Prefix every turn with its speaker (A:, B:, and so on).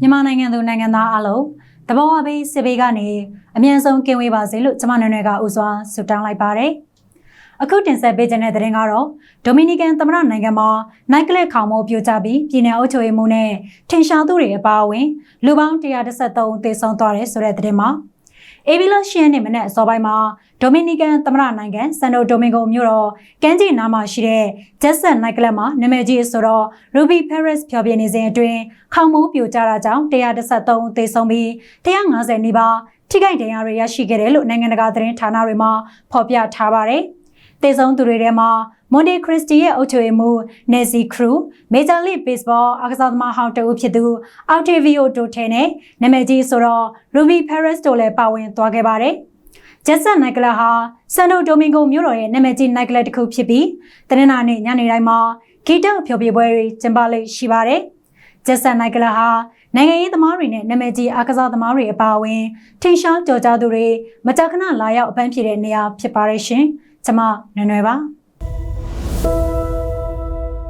A: မြန်မာနိုင်ငံသူနိုင်ငံသားအလုံးတဘောဝဘေးစစ်ဘေးကနေအမြန်ဆုံးကင်းဝေးပါစေလို့ကျွန်မနွယ်နွယ်ကဥစွာဆုတောင်းလိုက်ပါတယ်။အခုတင်ဆက်ပေးခြင်းတဲ့တဲ့ရင်ကတော့ဒိုမီနီကန်သမ္မတနိုင်ငံမှာနိုင်ကလစ်ခေါင်မိုးပြိုကျပြီးပြည်내အုပ်ချုပ်ရေးမှူးနဲ့ထင်ရှားသူတွေအပါအဝင်လူပေါင်း133ဦးသေဆုံးသွားတယ်ဆိုတဲ့တဲ့ရင်မှာ အေဗီလာရှီယန်နဲ့မနေ့အစောပိုင်းမှာဒိုမီနီကန်သမ္မတနိုင်ငံဆန်ဒိုဒိုမင်ဂိုမြို့တော်ကမ်းခြေနားမှာရှိတဲ့ဂျက်ဆန်နိုင်ကလပ်မှာနာမည်ကြီးဆိုတော့ Ruby Paris ဖျော်ဖြေနေစဉ်အတွင်းခေါင်မိုးပြိုကျတာကြောင့်133ဦးသေဆုံးပြီး150နီးပါးထိခိုက်ဒဏ်ရာတွေရရှိခဲ့တယ်လို့နိုင်ငံတကာသတင်းဌာနတွေမှာဖော်ပြထားပါတယ်။ သေဆုံးသူတွေထဲမှာမွန်ဒီခရစ်စတီရဲ့အုပ်ချုပ်ရေးမှူးနေဇီခရူမေဂျာလိဘေ့စ်ဘောအားကစားသမားဟောင်းတဦးဖြစ်သူအောက်တီဗီယိုဒိုထဲနဲ့နာမည်ကြီးဆိုတော့ Ruby Paris တို့လည်းပါဝင်သွားခဲ့ပါတယ်။ဂျက်ဆန်နိုင်ကလဟာဆန်ဒိုဒိုမင်ဂိုမြို့တော်ရဲ့နာမည်ကြီးနိုင်ကလတစ်ခုဖြစ်ပြီးတနင်္လာနေ့ညနေတိုင်းမှာဂီတဖျော်ဖြေပွဲတွေကျင်းပလေ့ရှိပါတယ်။ဂျက်ဆန်နိုင်ကလဟာနိုင်ငံရေးသမားတွေနဲ့နာမည်ကြီးအားကစားသမားတွေအပါအဝင်ထင်ရှားကြော်ကြားသူတွေမကြာခဏလာရောက်အပန်းဖြေတဲ့နေရာဖြစ်ပါရဲ့ရှင်။ ကျွန်မနွယ်နွယ်ပါ။